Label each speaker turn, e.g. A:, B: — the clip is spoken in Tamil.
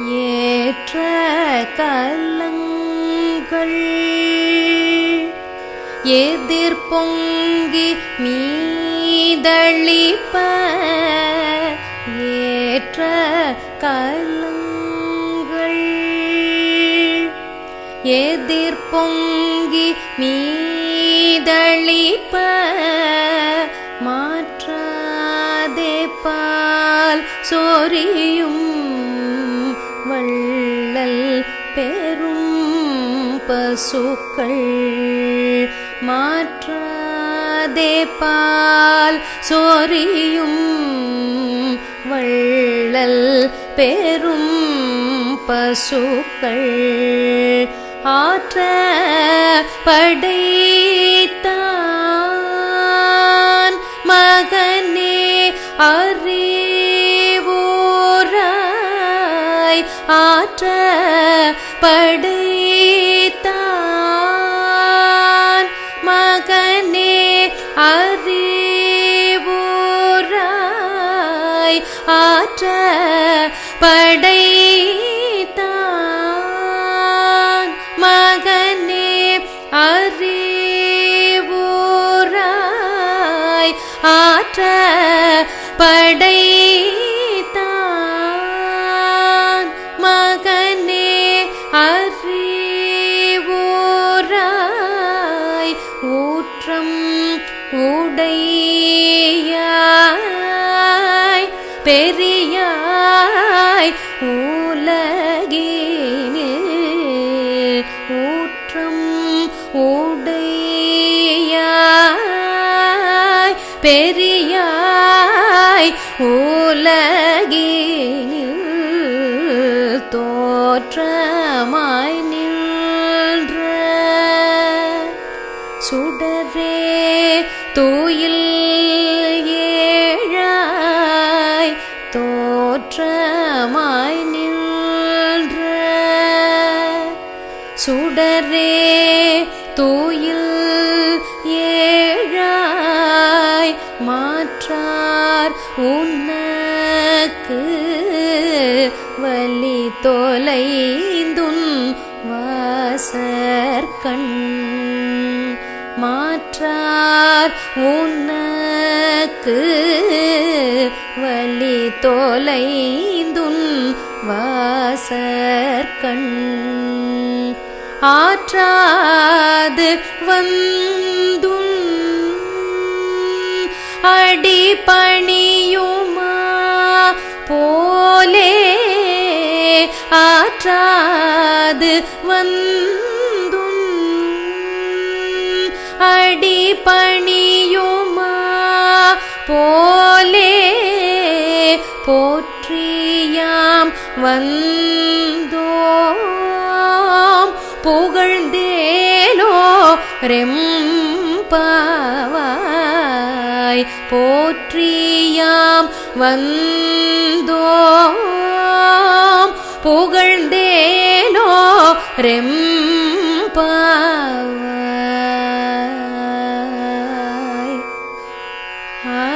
A: ஏற்ற கலங்கள். எதிர்பொங்கி மீதளிப்ப ஏற்ற கலங்கள். எதிர்பொங்கி மீதளிப்ப மாற்றாதே பால் சொரியும் வள்ளல் பெரும் பசுக்கள் மாற்றாதே பால் சோரியும் வள்ளல் பெரும் பசுக்கள் ஆற்ற படைத்தான் மகனே அறி அறிவோராய் ஆற்ற படைத்தான் மகனே அறிவுராய் ஆற்ற படைத்தான் மகனே அறிவுராய் ஆற்ற படை பெரியாய் உலகினில் ஊற்றம் உடையாய் பெரியாய் உலகினில் தோற்றமாய் நின்ற சுடரே தூயில் சுடரே தூயில் ஏழாய் மாற்றார் உனக்கு வலி தொலைந்துன் வாசற்கண் மாற்றார் உனக்கு வலி தொலைந்துன் வாசற்கண் ஆற்றாது வந்தும் அடிபணியுமா? போலே ஆற்றாது வந்தும் அடிபணியுமா? போலே போற்றியாம் வந்து புகழ்ந்தேனோ ரெம்பாவாய். போற்றியாம் வந்தோம். புகழ்ந்தேனோ ரெம்பாவாய். ஆ.